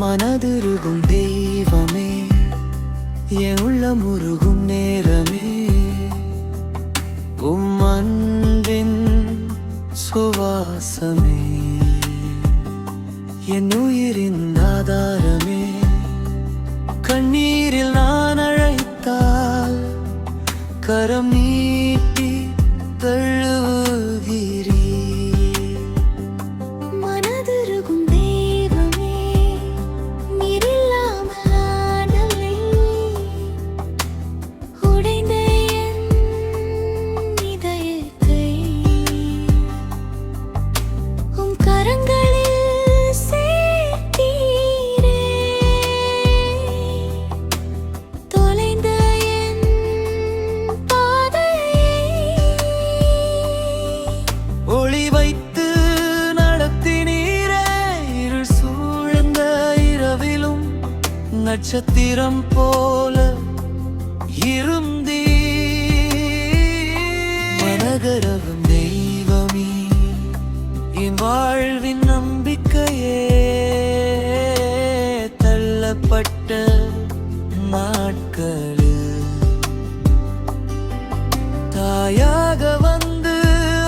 மனதிருகும் தெய்வமே என் உள்ளம் உருகும் நேரமே. உம் அன்பின் சுவாசமே என் உயிரின் ஆதாரமே. கண்ணீரில் நான் அழைத்தால் கரம் நீட்டி தழுவு நட்சத்திரம் போல இருந்தீ மனகரவும் தெய்வமே என் வாழ்வின் நம்பிக்கையே தள்ளப்பட்ட நாட்களில் தாயாக வந்து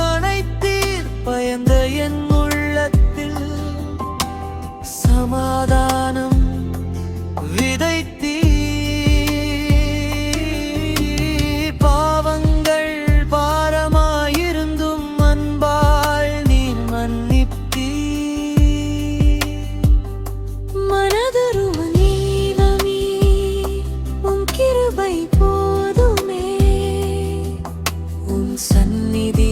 அனைத்தீர் பயந்த என் உள்ளத்தில் சமாதான 算你的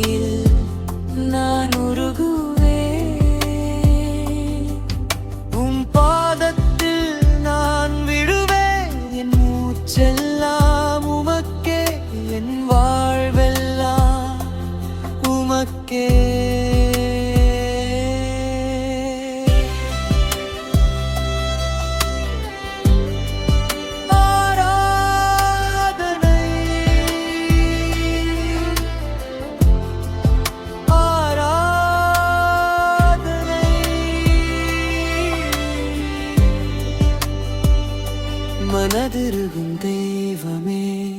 மனதிருகும் தெய்வமே.